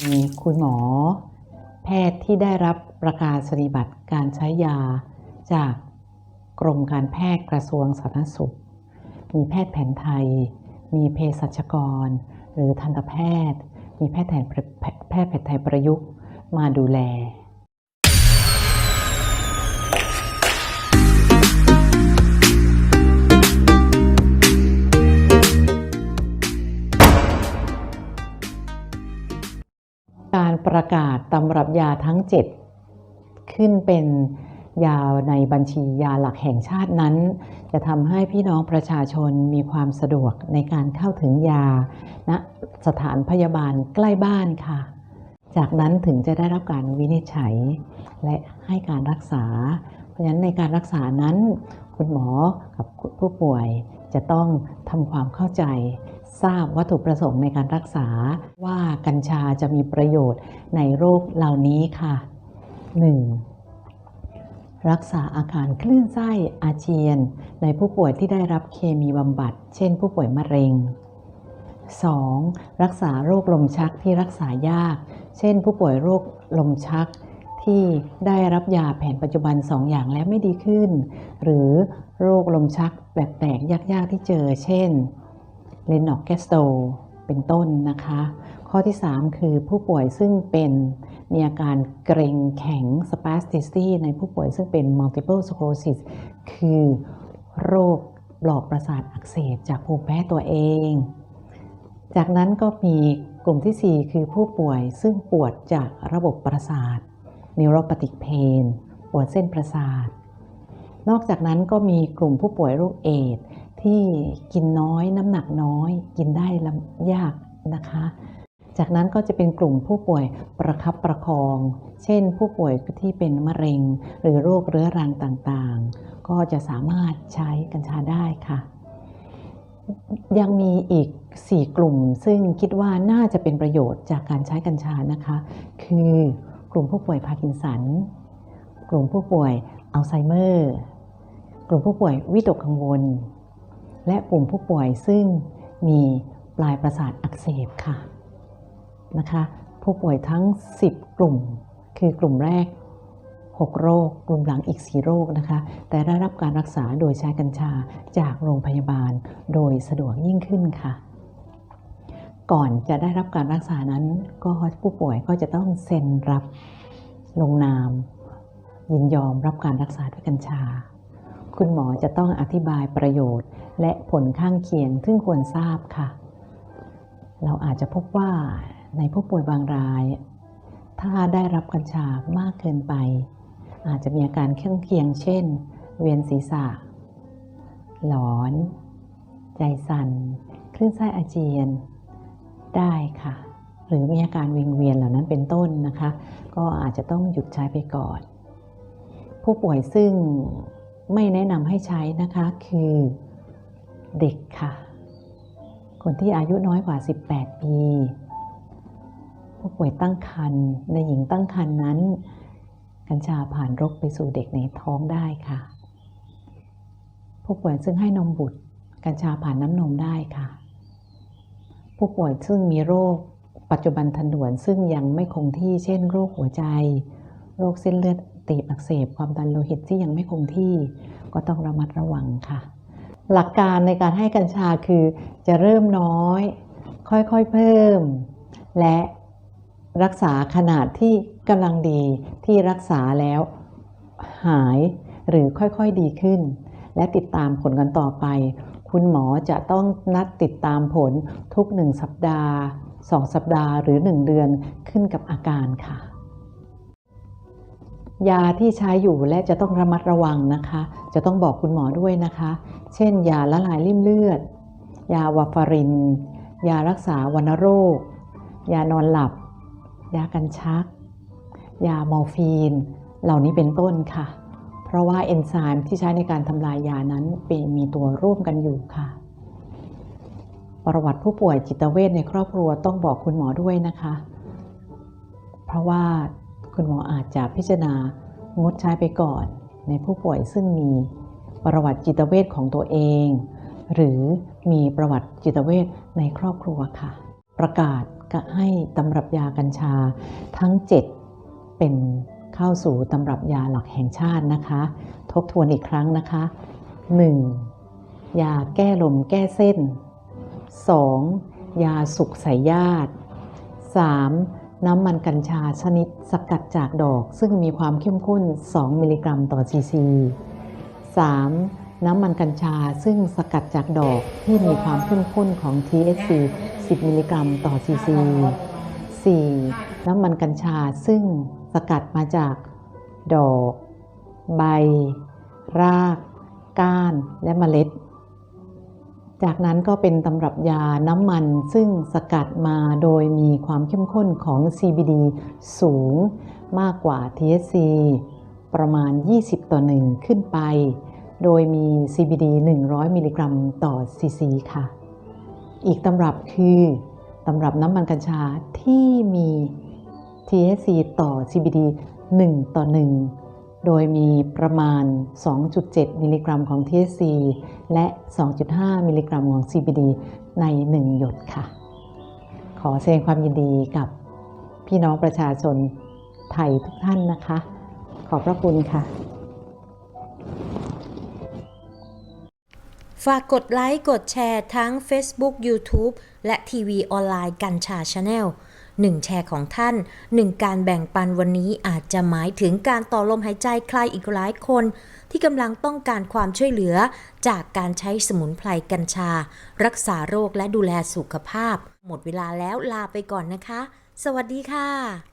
มีคุณหมอ แพทย์ที่ได้รับประกาศนียบัตรการใช้ยา จากกรมการแพทย์กระทรวงสาธารณสุข มีแพทย์แผนไทย มีเภสัชกร หรือทันตแพทย์ มีแพทย์แผนแพทย์แพทย์ไทยประยุกต์มาดูแล ประกาศตำรับยาทั้ง 7 ขึ้นเป็นยาในบัญชียาหลักแห่งชาตินั้น จะทำให้พี่น้องประชาชนมีความสะดวกในการเข้าถึงยาณสถานพยาบาลใกล้บ้านค่ะ จากนั้นถึงจะได้รับการวินิจฉัย และให้การรักษา เพราะฉะนั้นในการรักษานั้น คุณหมอกับผู้ป่วยจะต้องทำความเข้าใจ ทราบวัตถุประสงค์ในการรักษาว่ากัญชาจะมีประโยชน์ในโรคเหล่านี้ค่ะ 1. รักษาอาการคลื่นไส้อาเจียน ในผู้ป่วยที่ได้รับเคมีบำบัด เช่นผู้ป่วยมะเร็ง 2. รักษาโรคลมชักที่รักษายาก เช่น ผู้ป่วยโรคลมชักที่ได้รับยาแผนปัจจุบัน2อย่างแล้วไม่ดีขึ้น หรือโรคลมชักแปลกๆยากๆที่เจอ เช่น เลนนอกแกสโตเป็นต้นนะคะ ข้อที่ 3 คือผู้ป่วยซึ่งเป็นมีอาการเกร็งแข็ง spasticity ในผู้ป่วยซึ่งเป็น multiple sclerosis คือโรคหลอดประสาทอักเสบจากภูมิแพ้ตัวเอง จากนั้นก็มีกลุ่มที่ 4 คือผู้ป่วยซึ่งปวดจากระบบประสาท neuropathic pain ปวดเส้นประสาท นอกจากนั้นก็มีกลุ่มผู้ป่วยโรคเอดส์ ที่กินน้อยน้ำหนักน้อย กินได้ลำยากนะคะ จากนั้นก็จะเป็นกลุ่มผู้ป่วยประคับประคอง เช่น ผู้ป่วยที่เป็นมะเร็ง หรือโรคเรื้อรังต่างๆ ก็จะสามารถใช้กัญชาได้ค่ะ ยังมีอีก 4 กลุ่ม ซึ่งคิดว่าน่าจะเป็นประโยชน์จากการใช้กัญชานะคะ คือกลุ่มผู้ป่วยพาร์กินสัน กลุ่มผู้ป่วยอัลไซเมอร์ กลุ่มผู้ป่วยวิตกกังวล และกลุ่มผู้ป่วยซึ่งมีปลายประสาทอักเสบค่ะนะคะผู้ป่วยทั้ง 10 กลุ่ม คือกลุ่มแรก 6 โรค กลุ่มหลังอีก 4 โรคนะคะแต่ได้รับการรักษาโดยใช้กัญชาจากโรงพยาบาลโดยสะดวกยิ่งขึ้นค่ะ ก่อนจะได้รับการรักษานั้นก็ผู้ป่วยก็จะต้องเซ็นรับลงนาม ยินยอมรับการรักษาด้วยกัญชา คุณหมอจะต้องอธิบายประโยชน์ และผลข้างเคียงซึ่งควรทราบค่ะ เราอาจจะพบว่าในผู้ป่วยบางราย ถ้าได้รับกัญชามากเกินไป อาจจะมีอาการข้างเคียง เช่น เวียนศีรษะ หลอน ใจสั่นคลื่นไส้อาเจียนได้ค่ะ หรือมีอาการวิงเวียนเหล่านั้นเป็นต้นนะคะ ก็อาจจะต้องหยุดใช้ไปก่อน ผู้ป่วยซึ่งไม่แนะนำให้ใช้นะคะคือ เด็กค่ะ คนที่อายุน้อยกว่า 18 ปี ผู้ป่วยตั้งครรภ์ในหญิงตั้งครรภ์นั้น กัญชาผ่านรกไปสู่เด็กในท้องได้ค่ะ ผู้ป่วยซึ่งให้นมบุตร กัญชาผ่านน้ำนมได้ค่ะ ผู้ป่วยซึ่งมีโรคปัจจุบันทันด่วนซึ่งยังไม่คงที่เช่น โรคหัวใจ โรคเส้นเลือดตีบอักเสบความดันโลหิตที่ยังไม่คงที่ก็ต้องระมัดระวังค่ะ หลักการในการให้กัญชาคือจะเริ่มน้อย ค่อยๆเพิ่ม และรักษาขนาดที่กำลังดีที่รักษาแล้วหายหรือค่อยๆดีขึ้น และติดตามผลกันต่อไป คุณหมอจะต้องนัดติดตามผลทุก1สัปดาห์ 2 สัปดาห์หรือ 1 เดือนขึ้นกับอาการค่ะ ยาที่ใช้อยู่และจะต้องระมัดระวังนะคะ จะต้องบอกคุณหมอด้วยนะคะ เช่น ยาละลายริ่มเลือด ยาวาฟาริน ยารักษาวัณโรค ยานอนหลับ ยากันชัก ยามอร์ฟีน เหล่านี้เป็นต้นค่ะ เพราะว่าเอนไซม์ที่ใช้ในการทำลายยานั้นเป็นมีตัวร่วมกันอยู่ค่ะ ประวัติผู้ป่วยจิตเวชในครอบครัวต้องบอกคุณหมอด้วยนะคะ เพราะว่า คุณหมออาจจะพิจารณางดใช้ไปก่อน ในผู้ป่วยซึ่งมีประวัติจิตเวชของตัวเอง หรือมีประวัติจิตเวชในครอบครัวค่ะ ประกาศก็ให้ตำรับยากัญชาทั้ง 7 เป็นเข้าสู่ตำรับยาหลักแห่งชาตินะคะ ทบทวนอีกครั้งนะคะ 1. ยาแก้ลมแก้เส้น 2. ยาสุกใสยญาติ 3. น้ำมันกัญชาชนิดสกัดจากดอก ซึ่งมีความเข้มข้น 2 มิลลิกรัมต่อซีซี 3. น้ำมันกัญชาซึ่งสกัดจากดอกที่มีความเข้มข้นของ THC 10 มิลลิกรัมต่อซีซี 4. น้ำมันกัญชาซึ่งสกัดมาจากดอก ใบ ราก ก้าน และเมล็ด จากนั้นก็เป็นตำรับยาน้ำมันซึ่งสกัดมาโดยมีความเข้มข้นของ CBD สูงมากกว่า THC ประมาณ 20 ต่อ 1 ขึ้นไป โดยมี CBD 100 มิลลิกรัมต่อซีซีค่ะ อีกตำรับคือตำรับน้ำมันกัญชาที่มี THC ต่อ CBD 1 ต่อ 1 โดยมีประมาณ 2.7 มิลลิกรัมของ THC และ 2.5 มิลลิกรัมของ CBD ใน 1 หยดค่ะ ขอแสดงความยินดีกับพี่น้องประชาชนไทยทุกท่านนะคะ ขอบพระคุณค่ะ ฝากกดไลค์ กดแชร์ทั้ง Facebook YouTube และทีวีออนไลน์กัญชาชาแนล หนึ่งแชร์ของท่านหนึ่งการแบ่งปันวันนี้อาจจะหมายถึงการต่อลมหายใจใครอีกหลายคน ที่กำลังต้องการความช่วยเหลือ จากการใช้สมุนไพรกัญชา รักษาโรคและดูแลสุขภาพ หมดเวลาแล้วลาไปก่อนนะคะ สวัสดีค่ะ